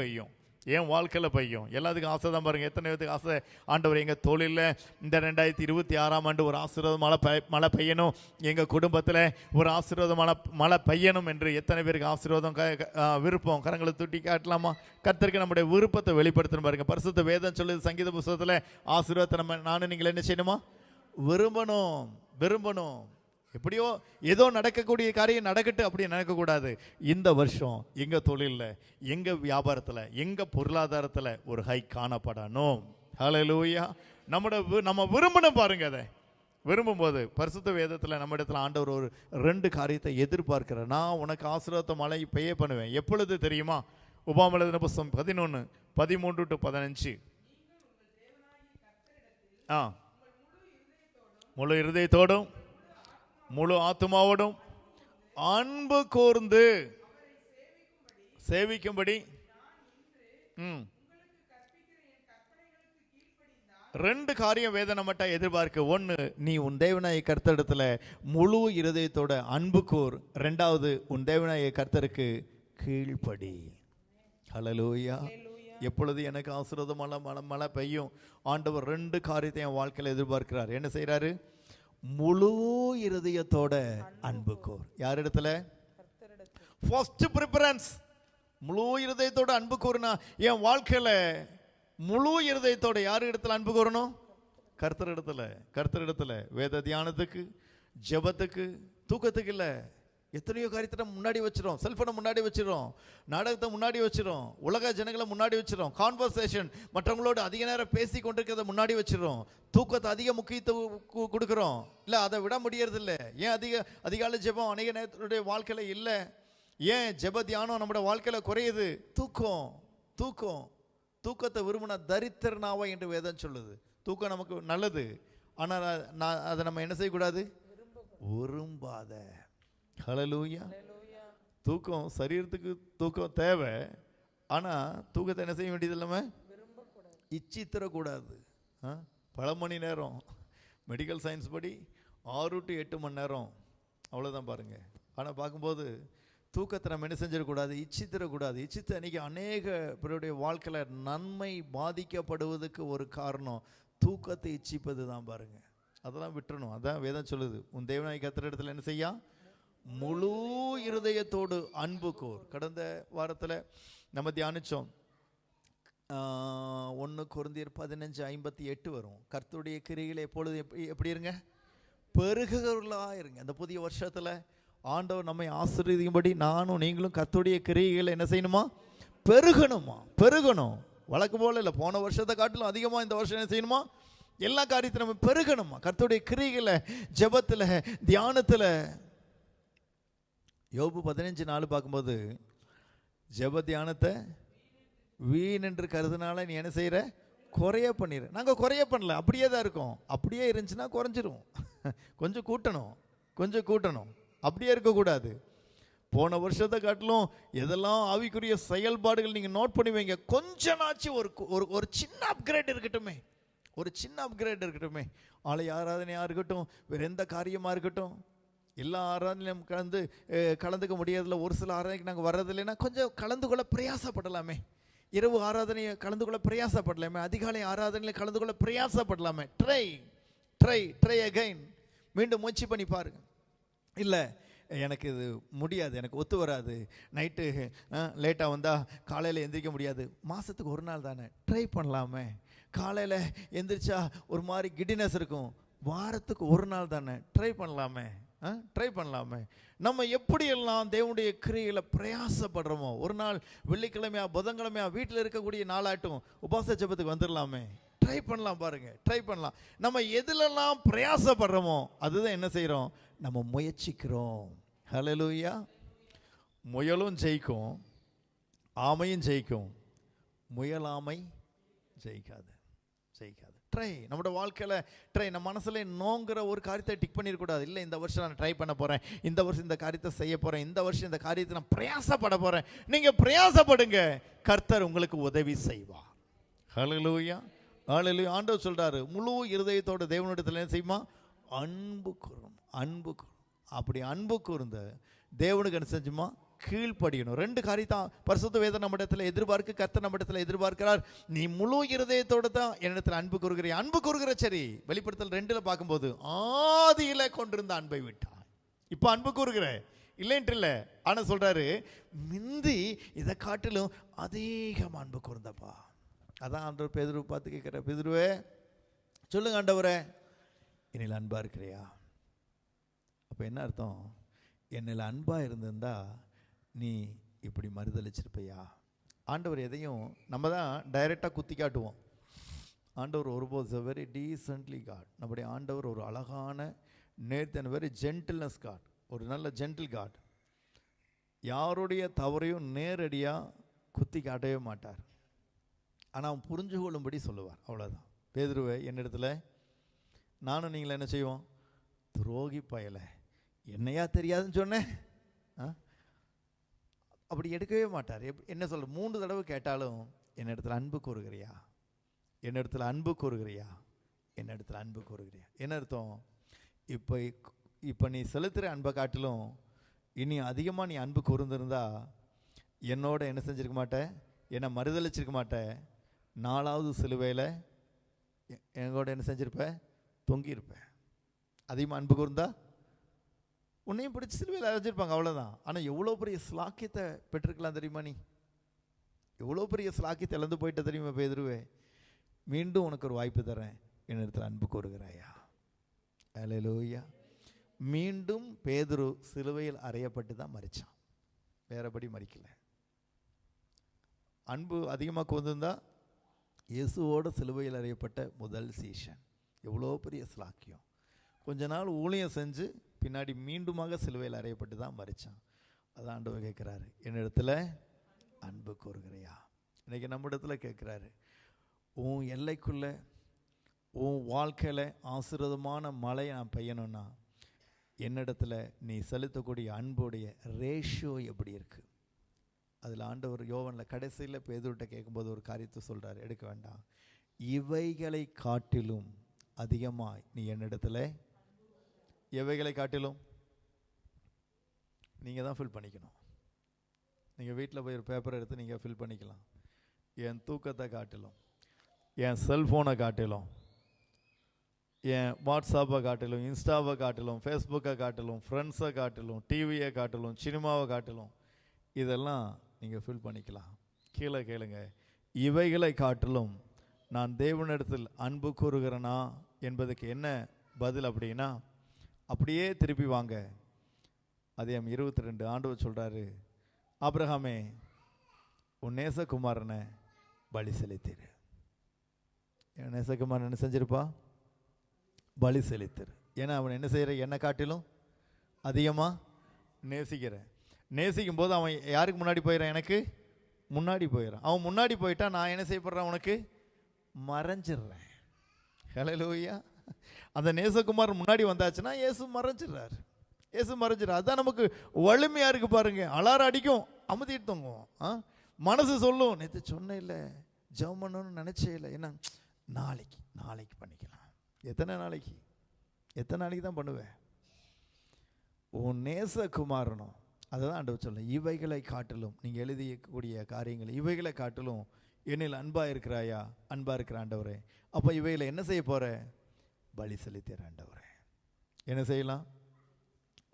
பெய்யும். என் வாழ்க்கையில் பெய்யும். எல்லாத்துக்கும் ஆசை தான் பாருங்க. எத்தனை பேத்துக்கு ஆசை? ஆண்டவர் எங்கள் தொழிலில் இந்த ரெண்டாயிரத்தி இருபத்தி ஆறாம் ஆண்டு ஒரு ஆசீர்வாதம் மழை பெய் மழை பெய்யணும். எங்கள் குடும்பத்தில் ஒரு ஆசீர்வாதம் மழை மழை பெய்யணும் என்று எத்தனை பேருக்கு ஆசீர்வாதம் க விருப்பம்? கரங்களை தூட்டி காட்டலாமா? கர்த்தருக்கு நம்முடைய விருப்பத்தை வெளிப்படுத்தணும் பாருங்க. பரிசுத்த வேதம் சொல்லுது சங்கீத புஸ்தகத்தில் ஆசீர்வாதத்தை நம்ம நானும் நீங்கள் என்ன செய்யணுமா? விரும்பணும் விரும்பணும். எப்படியோ ஏதோ நடக்கக்கூடிய காரியம் நடக்கட்டு அப்படி நடக்கக்கூடாது. இந்த வருஷம் எங்க தொழிலில் எங்க வியாபாரத்தில் எங்க பொருளாதாரத்தில் ஒரு ஹை காணப்படணும். ஹalleluya நம்மளோட வி- நம்ம விரும்பணும் பாருங்க அதை. விரும்பும்போது பரிசுத்த வேதத்தில் நம்ம இடத்துல ஆண்டவர் ஒரு ரெண்டு காரியத்தை எதிர்பார்க்கிற நான் உனக்கு ஆசீர்வாத மழை பெய்ய பண்ணுவேன். எப்பொழுது தெரியுமா? உபாமலதின புஸ்தம் பதினொன்று பதிமூன்று டு பதினஞ்சு. ஆ. முழு இருதயத்தோடும் முழு ஆத்மாவோடும் அன்பு கூர்ந்து சேவிக்கும்படி ம். ரெண்டு காரியம் வேதனை மட்டும் எதிர்பார்க்க ஒன்று நீ உன் தேவனாய கர்த்தரிடத்துல முழு இருதயத்தோட அன்பு கூர். ரெண்டாவது உன் தேவனாய கர்த்தருக்கு கீழ்ப்படி. ஹலலூயா எப்பொழுது எனக்கு ஆசீர்வாதம் மழை மழை மழை பெய்யும். ஆண்டவர் ரெண்டு காரியத்தை என் வாழ்க்கையில் எதிர்பார்க்கிறார். என்ன செய்கிறாரு முழு இருதயத்தோட அன்பு கோர். யார் இடத்துல ஃபர்ஸ்ட் ப்ரிஃபரன்ஸ் முழு இருதயத்தோட அன்பு கூறுனா என் வாழ்க்கையில முழு இருதயத்தோட யார் இடத்துல அன்பு கூறணும் கர்த்தர் இடத்துல. கர்த்தர் இடத்துல. வேத தியானத்துக்கு ஜெபத்துக்கு தூக்கத்துக்கு இல்லை. எத்தனையோ காரியத்தை முன்னாடி வச்சிடும் செல்போனை முன்னாடி வச்சிடும் நாடகத்தை முன்னாடி வச்சிடும் உலக ஜனங்களை முன்னாடி வச்சிடும் கான்வர்சேஷன் மற்றவங்களோட அதிக நேரம் பேசி கொண்டிருக்கிறத முன்னாடி வச்சிடும் தூக்கத்தை அதிக முக்கியத்துவம் கொடுக்குறோம். இல்லை அதை விட முடியறதில்ல. ஏன் அதிக அதிகாலை ஜெபம் அநேக நேரத்துடைய வாழ்க்கையில் இல்லை? ஏன் ஜெப தியானம் நம்மளோட வாழ்க்கையில் குறையுது? தூக்கம் தூக்கம். தூக்கத்தை விரும்பினா தரித்திரனாவா என்று வேதம் சொல்லுது. தூக்கம் நமக்கு நல்லது. ஆனால் நான் அதை நம்ம என்ன செய்யக்கூடாது? விரும்பாத. ஹalleluya தூக்கம் சரீரத்துக்கு தூக்கம் தேவை. ஆனா தூக்கத்தை என்ன செய்ய வேண்டியது இல்லாம? இச்சித்திரக்கூடாது? பல மணி நேரம். மெடிக்கல் சயின்ஸ் படி ஆறு டு எட்டு மணி நேரம். அவ்வளோதான் பாருங்க. ஆனா பார்க்கும்போது தூக்கத்தை நம்ம என்ன செஞ்சிடக்கூடாது? இச்சித்திரக்கூடாது. இச்சித்து அன்னைக்கு அநேக பேருடைய வாழ்க்கையில் நன்மை பாதிக்கப்படுவதற்கு ஒரு காரணம். தூக்கத்தை இச்சிப்பது தான் பாருங்க. அதெல்லாம் விட்டுறணும். அதான் வேதம் சொல்லுது. உன் தேவனாய் கத்திர இடத்துல என்ன செய்யா? முழு இருதயத்தோடு அன்பு கோர். கடந்த வாரத்தில் நம்ம தியானிச்சோம். ஒன்று குருந்தியர் பதினஞ்சு ஐம்பத்தி எட்டு வரும். கர்த்தருடைய கிரிகளை எப்பொழுது எப்படி எப்படி இருங்க? பெருகுகளாக இருங்க. அந்த புதிய வருஷத்தில் ஆண்டவர் நம்மை ஆசீர்வதிக்கும்படி நானும் நீங்களும் கர்த்தருடைய கிரிகளை என்ன செய்யணுமா? பெருகணுமா? பெருகணும். வழக்கு போல இல்லை போன வருஷத்தை காட்டிலும் அதிகமாக இந்த வருஷம் என்ன செய்யணுமா? எல்லா காரியத்தையும் நம்ம பெருகணுமா? கர்த்தருடைய கிரிகளை ஜபத்தில் தியானத்தில் யோபு பதினஞ்சு நாள் பார்க்கும்போது ஜெப தியானத்தை வீண் என்று கருதுனால நீ என்ன செய்கிற குறைய பண்ணிடு நாங்கள் குறைய பண்ணல. அப்படியே தான் இருக்கோம். அப்படியே இருந்துச்சுன்னா குறைஞ்சிரும். கொஞ்சம் கூட்டணும். கொஞ்சம் கூட்டணும். அப்படியே இருக்கக்கூடாது. போன வருஷத்தை காட்டிலும் எதெல்லாம் ஆவிக்குரிய செயல்பாடுகள் நீங்கள் நோட் பண்ணி வைங்க. கொஞ்சனாச்சும் ஒரு ஒரு ஒரு சின்ன அப்கிரேட் இருக்கட்டுமே. ஒரு சின்ன அப்கிரேட் இருக்கட்டுமே. ஆலை ஆராதனையாக இருக்கட்டும் வேறு எந்த காரியமாக இருக்கட்டும். எல்லா ஆராதனையும் கலந்து கலந்துக்க முடியாதுல ஒரு சில ஆராதனைக்கு நாங்கள் வர்றதில்லைன்னா கொஞ்சம் கலந்து கொள்ள பிரயாசப்படலாமே. இரவு ஆராதனையை கலந்து கொள்ள பிரயாசப்படலாமே. அதிகாலை ஆராதனையில் கலந்து கொள்ள பிரயாசப்படலாமே. ட்ரை ட்ரை ட்ரை அகைன் மீண்டும் முயற்சி பண்ணி பாருங்க. இல்லை எனக்கு இது முடியாது எனக்கு ஒத்து வராது. நைட்டு லேட்டாக வந்தால் காலையில் எந்திரிக்க முடியாது. மாதத்துக்கு ஒரு நாள் தானே. ட்ரை பண்ணலாமே. காலையில் எந்திரிச்சா ஒரு மாதிரி கிடினஸ் இருக்கும். வாரத்துக்கு ஒரு நாள் தானே. ட்ரை பண்ணலாமே. ட்ரை பண்ணலாமே. நம்ம எப்படியெல்லாம் தேவனுடைய கிரியையில் பிரயாசப்படுறோமோ ஒரு நாள் வெள்ளிக்கிழமையா புதன்கிழமையா வீட்டில் இருக்கக்கூடிய நாளாட்டும் உபாச ஜெபத்துக்கு வந்துடலாமே ட்ரை பண்ணலாம் பாருங்க ட்ரை பண்ணலாம். நம்ம எதுலெல்லாம் பிரயாசப்படுறோமோ அதுதான் என்ன செய்கிறோம் நம்ம முயற்சிக்கிறோம். ஹலலூயா முயலும் ஜெயிக்கும் ஆமையும் ஜெயிக்கும் முயலாமை ஜெயிக்காது. ஜெயிக்காது ட்ரை நம்மளோட வாழ்க்கையில் ட்ரை நம்ம மனசுல நோங்கிற ஒரு காரியத்தை டிக் பண்ணிடக்கூடாது இல்லை இந்த வருஷம் நான் ட்ரை பண்ண போகிறேன் இந்த வருஷம் இந்த காரியத்தை செய்ய போகிறேன் இந்த வருஷம் இந்த காரியத்தை நான் பிரயாசப்பட போகிறேன் நீங்கள் பிரயாசப்படுங்க. கர்த்தர் உங்களுக்கு உதவி செய்வார். ஹalleluya ஹalleluya ஆண்டவர் சொல்றாரு முழு இருதயத்தோட தேவனிடத்தில் என்ன செய்யுமா? அன்பு கூறும். அன்பு கூறும். அப்படி அன்பு கூர்ந்த தேவனுக்கு என்ன செஞ்சுமா? கீழ்ப்படியணும். ரெண்டு காரியத்தான். பரிசுத்த வேதம் நம்ம இடத்துல எதிர்பார்க்க கத்த நம்ம இடத்துல எதிர்பார்க்கிறார். நீ முழு இருதயத்தோடு தான் என்னிடத்துல அன்பு கூறுகிற. அன்பு கூறுகிற சரி. வெளிப்படுத்தல் ரெண்டுல பார்க்கும்போது ஆதியில கொண்டிருந்த அன்பை விட்டான் இப்போ அன்பு கூறுகிற. இல்லைன்ட்டு இல்லை. ஆனால் சொல்றாரு மிந்தி இதை காட்டிலும் அதிகம் அன்பு கூர்ந்தப்பா. அதான் ஆண்டவர் பேதுருவை பார்த்து கேட்குற பெதிருவே சொல்லுங்க ஆண்டவரே. என்னில் அன்பாக இருக்கிறியா? அப்போ என்ன அர்த்தம்? என்னில் அன்பாக இருந்திருந்தா நீ இப்படி மறுதளிச்சிருப்பையா ஆண்டவர் எதையும் நம்ம தான் டைரெக்டாக குத்தி காட்டுவோம். ஆண்டவர் ஒருபோது வெரி டீசென்ட்லி காட் நம்முடைய ஆண்டவர் ஒரு அழகான நேர்த்தன் வெரி ஜென்டில்னஸ் காட் ஒரு நல்ல ஜென்டில் காட் யாருடைய தவறையும் நேரடியாக குத்தி காட்டவே மாட்டார். ஆனால் அவன் புரிஞ்சு கொள்ளும்படி சொல்லுவார். அவ்வளோதான் பேதுருவை என்னிடத்துல நானும் நீங்கள என்ன செய்வோம்? துரோகி பயலை. என்னையா தெரியாதுன்னு சொன்னேன்? ஆ? அப்படி எடுக்கவே மாட்டார். எப் என்ன சொல்ல மூன்று தடவை கேட்டாலும் என்னிடத்துல அன்பு கூறுகிறியா? என்னிடத்துல அன்பு கூறுகிறியா? என்னிடத்துல அன்பு கூறுகிறியா? என்ன அர்த்தம்? இப்போ இப்போ நீ செலுத்துகிற அன்பை காட்டிலும் இனி அதிகமாக நீ அன்பு கூர்ந்திருந்தா என்னோட என்ன செஞ்சிருக்க மாட்ட? என்னை மறுதளிச்சிருக்க மாட்ட? நாலாவது சிலுவையில் எ- என்ன செஞ்சுருப்பேன் தொங்கியிருப்பேன் அதிகமாக அன்பு கூர்ந்தா உன்னையும் பிடிச்சி சிலுவையில் அழைச்சிருப்பாங்க அவ்வளோதான் ஆனால் எவ்வளோ பெரிய ஸ்லாக்கியத்தை பெற்றிருக்கலாம் தெரியுமா நீ? எவ்வளோ பெரிய ஸ்லாக்கியத்தை இழந்து போயிட்ட தெரியுமா பேதுருவே மீண்டும் உனக்கு ஒரு வாய்ப்பு தரேன். என்னிடத்தில் அன்பு கூறுகிறாயா? அலையலூயா மீண்டும் பேதுரு சிலுவையில் அறையப்பட்டு தான் மறிச்சான் வேறபடி மறிக்கலை அன்பு அதிகமாக கொண்டிருந்தா இயேசுவோட சிலுவையில் அறையப்பட்ட முதல் சீஷன். எவ்வளோ பெரிய ஸ்லாக்கியம் கொஞ்ச நாள் ஊழியம் செஞ்சு பின்னாடி மீண்டுமாக சிலுவையில் அறையப்பட்டு தான் மறிச்சான் அதான் ஆண்டவர் கேட்குறாரு என்னிடத்துல அன்பு கூறுகிறையா இன்னைக்கு நம்ம இடத்துல கேட்குறாரு உன் எல்லைக்குள்ளே உன் வாழ்க்கையில் ஆசீர்வாதமான மழை நான் பெய்யணும்னா என்னிடத்துல நீ செலுத்தக்கூடிய அன்புடைய ரேஷியோ எப்படி இருக்குது அதில் ஆண்டவர் யோவனில் கடைசியில் பேதுருட்ட கேட்கும்போது ஒரு காரியத்தை சொல்கிறார் எடுக்க வேண்டாம். இவைகளை காட்டிலும் அதிகமாக நீ என்னிடத்துல எவைகளை காட்டிலும் நீங்கள் தான் ஃபில் பண்ணிக்கணும். நீங்கள் வீட்டில் போய் ஒரு பேப்பர் எடுத்து நீங்கள் ஃபில் பண்ணிக்கலாம். என் தூக்கத்தை காட்டிலும் என் செல்ஃபோனை காட்டிலும் என் வாட்ஸ்அப்பை காட்டிலும் இன்ஸ்டாவை காட்டிலும் ஃபேஸ்புக்கை காட்டிலும் ஃப்ரெண்ட்ஸை காட்டிலும் டிவியை காட்டிலும் சினிமாவை காட்டிலும் இதெல்லாம் நீங்கள் ஃபில் பண்ணிக்கலாம். கீழே கேளுங்க. இவைகளை காட்டிலும் நான் தேவனிடத்தில் அன்பு கூறுகிறேனா என்பதுக்கு என்ன பதில் அப்படின்னா அப்படியே திருப்பி வாங்க. அதிகம் இருபத்தி ரெண்டு ஆண்டவர் சொல்கிறாரு ஆபிரகாமே உன் நேசகுமாரனை பலி செலுத்திரு. என் நேசகுமாரன் என்ன செஞ்சிருப்பா? பலி செலுத்திரு. ஏன்னா அவன் என்ன செய்கிற என்னை காட்டிலும் அதிகமாக நேசிக்கிறேன் நேசிக்கும் போது அவன் யாருக்கு முன்னாடி போயிடறான் எனக்கு முன்னாடி போயிடறான் அவன் முன்னாடி போயிட்டா நான் என்ன செய்யப்படுறேன் உனக்கு மறைஞ்சிடுறேன். ஹலலூயா அந்த நேசகுமார் முன்னாடி வந்தாச்சுன்னா இயேசு மறைஞ்சிடுறாரு. இயேசு மறைஞ்சிடுறாரு. அதான் நமக்கு வலிமையாக இருக்குது பாருங்க. அலாரம் அடிக்கும் அமுத்திட்டு தொங்குவோம். ஆ? மனசு சொல்லும் நேற்று சொன்னேன் இல்லை ஜெபம் பண்ணணும்னு நினச்சே இல்லை. என்ன? நாளைக்கு நாளைக்கு பண்ணிக்கலாம். எத்தனை நாளைக்கு? எத்தனை நாளைக்கு தான் பண்ணுவேன்? உன் நேசகுமாரனும் அதை தான் ஆண்டவர் சொல்லணும் இவைகளை காட்டிலும் நீங்கள் எழுதியக்கூடிய காரியங்கள் இவைகளை காட்டிலும் என்னில் அன்பாக இருக்கிறாயா? அன்பாக இருக்கிற ஆண்டவரே. அப்போ இவைகளை என்ன செய்ய போற? பலி செலுத்திற ஆண்டவரே. என்ன செய்யலாம்?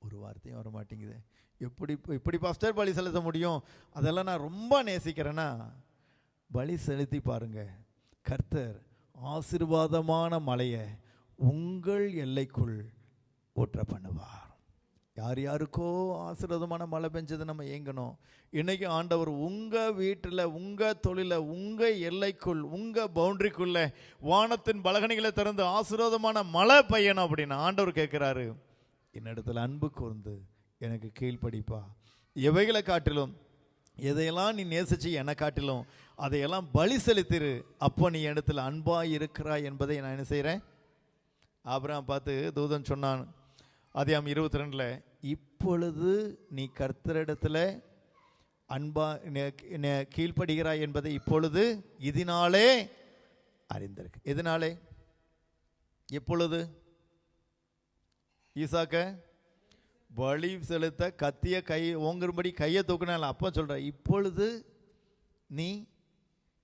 ஒரு வார்த்தையும் வர மாட்டேங்குது எப்படி இப்படி பாஸ்டர் பலி செலுத்த முடியும்? அதெல்லாம் நான் ரொம்ப நேசிக்கிறேன்னா பலி செலுத்தி பாருங்க. கர்த்தர் ஆசீர்வாதமான மலையை உங்கள் எல்லைக்குள் ஊற்ற பண்ணுவார். யார் யாருக்கோ ஆசீர்வாதமான மழை பெஞ்சதை நம்ம ஏங்கணும். இன்றைக்கி ஆண்டவர் உங்கள் வீட்டில் உங்கள் தொழிலில் உங்கள் எல்லைக்குள் உங்கள் பவுண்ட்ரிக்குள்ளே வானத்தின் பலகணிகளை திறந்து ஆசீர்வாதமான மழை பெய்யணும் அப்படின்னு ஆண்டவர் கேட்குறாரு. என்னிடத்துல அன்பு கூர்ந்து எனக்கு கீழ்ப்படிப்பா. எவைகளை காட்டிலும் எதையெல்லாம் நீ நேசிச்சு என்னை காட்டிலும் அதையெல்லாம் பலி செலுத்திரு. அப்போ நீ இடத்துல அன்பாக இருக்கிறாய் என்பதை நான் என்ன செய்கிறேன் அப்புறம் பார்த்து தூதன் சொன்னான் அதிகாம் இருபத்தி ரெண்டில் இப்பொழுது நீ கர்த்தரிடத்தில் அன்பா நெ- கீழ்ப்படுகிறாய் என்பதை இப்பொழுது இதனாலே அறிந்திருக்கு. எதனாலே? எப்பொழுது ஈசாக்க வழி செலுத்த கத்திய கை ஓங்கும்படி கையை தூக்கினால அப்போ சொல்கிற இப்பொழுது நீ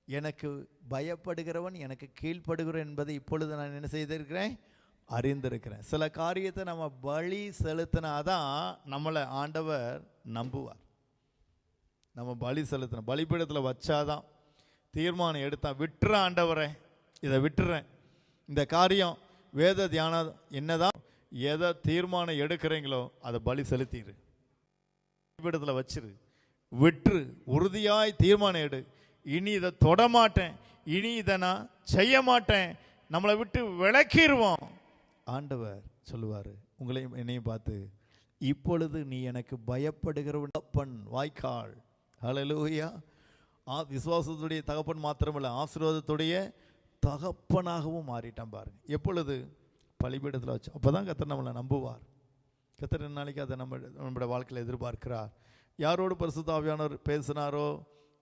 எனக்கு பயப்படுகிறவன் எனக்கு கீழ்ப்படுகிறவன் என்பதை இப்பொழுது நான் என்ன செய்திருக்கிறேன்? அறிந்திருக்கிறேன். சில காரியத்தை நம்ம பலி செலுத்தினாதான் நம்மளை ஆண்டவர் நம்புவார். நம்ம பலி செலுத்தின பலிபீடத்தில் வச்சாதான் தீர்மானம் எடுத்தான் விட்டுற ஆண்டவரே இதை விட்டுறேன். இந்த காரியம் வேத தியானம் என்னதான் எதை தீர்மானம் எடுக்கிறீங்களோ அதை பலி செலுத்திடு பலிபீடத்தில் வச்சிரு. விட்டுரு. உறுதியாய் தீர்மானம் எடு. இனி இதை தொட மாட்டேன். இனி இதை நான் செய்ய மாட்டேன். நம்மளை விட்டு விளக்கிடுவோம் ஆண்டவர் சொல்லுவார் உங்களையும் என்னையும் பார்த்து இப்பொழுது நீ எனக்கு பயப்படுகிறவன் தப்பன் வாய்க்கால். ஹலலூயா ஆ விசுவாசத்துடைய தகப்பன் மாத்திரமல்ல ஆசீர்வாதத்துடைய தகப்பனாகவும் மாறிட்டான் பாருங்க. எப்பொழுது? பலிபீடத்தில் வச்சு. அப்போ தான் கத்தர் நம்மளை நம்புவார். கத்தர் நாளைக்கு அதை நம்ம நம்மளோட வாழ்க்கையில் எதிர்பார்க்கிறார். யாரோடு பரிசுத்தாவியானவர் பேசினாரோ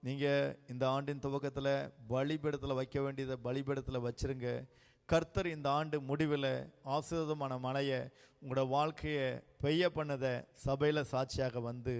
நீங்கள் இந்த ஆண்டின் துவக்கத்தில் பலிபீடத்தில் வைக்க வேண்டியதை பலிபீடத்தில் வச்சிருங்க. கர்த்தர் இந்த ஆண்டு முடிவில் ஆசீர்வாதமான மழையை உங்களோட வாழ்க்கையை பெய்ய பண்ணதை சபையில் சாட்சியாக வந்து